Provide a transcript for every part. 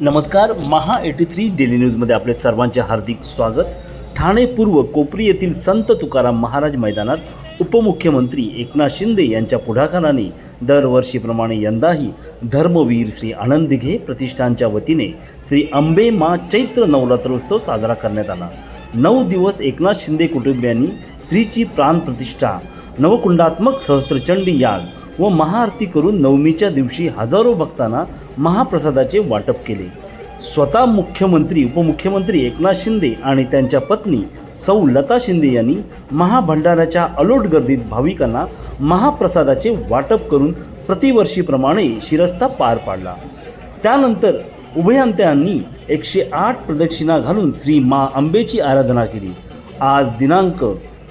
नमस्कार महा eighty three daily न्यूजमध्ये आपले सर्वांचे हार्दिक स्वागत. ठाणे पूर्व कोपरी येथील संत तुकाराम महाराज मैदानात उपमुख्यमंत्री एकनाथ शिंदे यांच्या पुढाकाराने दरवर्षीप्रमाणे यंदाही धर्मवीर श्री आनंद दिघे प्रतिष्ठानच्या वतीने श्री अंबे मा चैत्र नवरात्रोत्सव साजरा करण्यात आला. नऊ दिवस एकनाथ शिंदे कुटुंबियांनी स्त्रीची प्राण प्रतिष्ठा नवकुंडात्मक सहस्त्रचंडी याग व महाआरती करून नवमीच्या दिवशी हजारो भक्तांना महाप्रसादाचे वाटप केले. स्वतः मुख्यमंत्री उपमुख्यमंत्री एकनाथ शिंदे आणि त्यांच्या पत्नी सौ लता शिंदे यांनी महाभंडाराच्या अलोट गर्दीत भाविकांना महाप्रसादाचे वाटप करून प्रतिवर्षीप्रमाणे शिरस्ता पार पाडला. त्यानंतर उभयंत्यांनी एकशे आठ प्रदक्षिणा घालून श्री मा अंबेची आराधना केली. आज दिनांक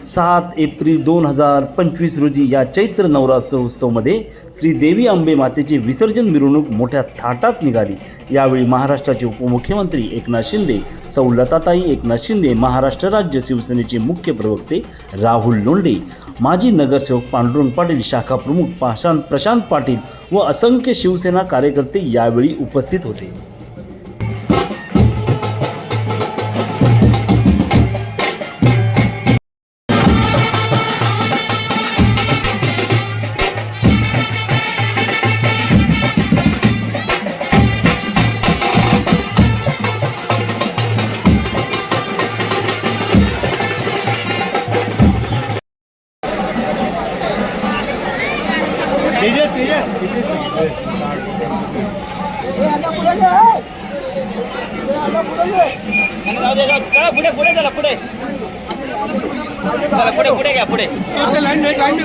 सात एप्रिल दोन हजार पंचवीस रोजी या चैत्र नवरात्रोत्सवमध्ये श्री देवी आंबे मातेची विसर्जन मिरवणूक मोठ्या थाटात निघाली. यावेळी महाराष्ट्राचे उपमुख्यमंत्री एकनाथ शिंदे सौ लताताई एकनाथ शिंदे महाराष्ट्र राज्य शिवसेनेचे मुख्य प्रवक्ते राहुल लोंढे माजी नगरसेवक पांडुरंग पाटील शाखा प्रमुख पाशांत प्रशांत पाटील व असंख्य शिवसेना कार्यकर्ते यावेळी उपस्थित होते. पुढे पुढे चला पुढे चला पुढे पुढे घ्या पुढे लाईन लाईन लाईन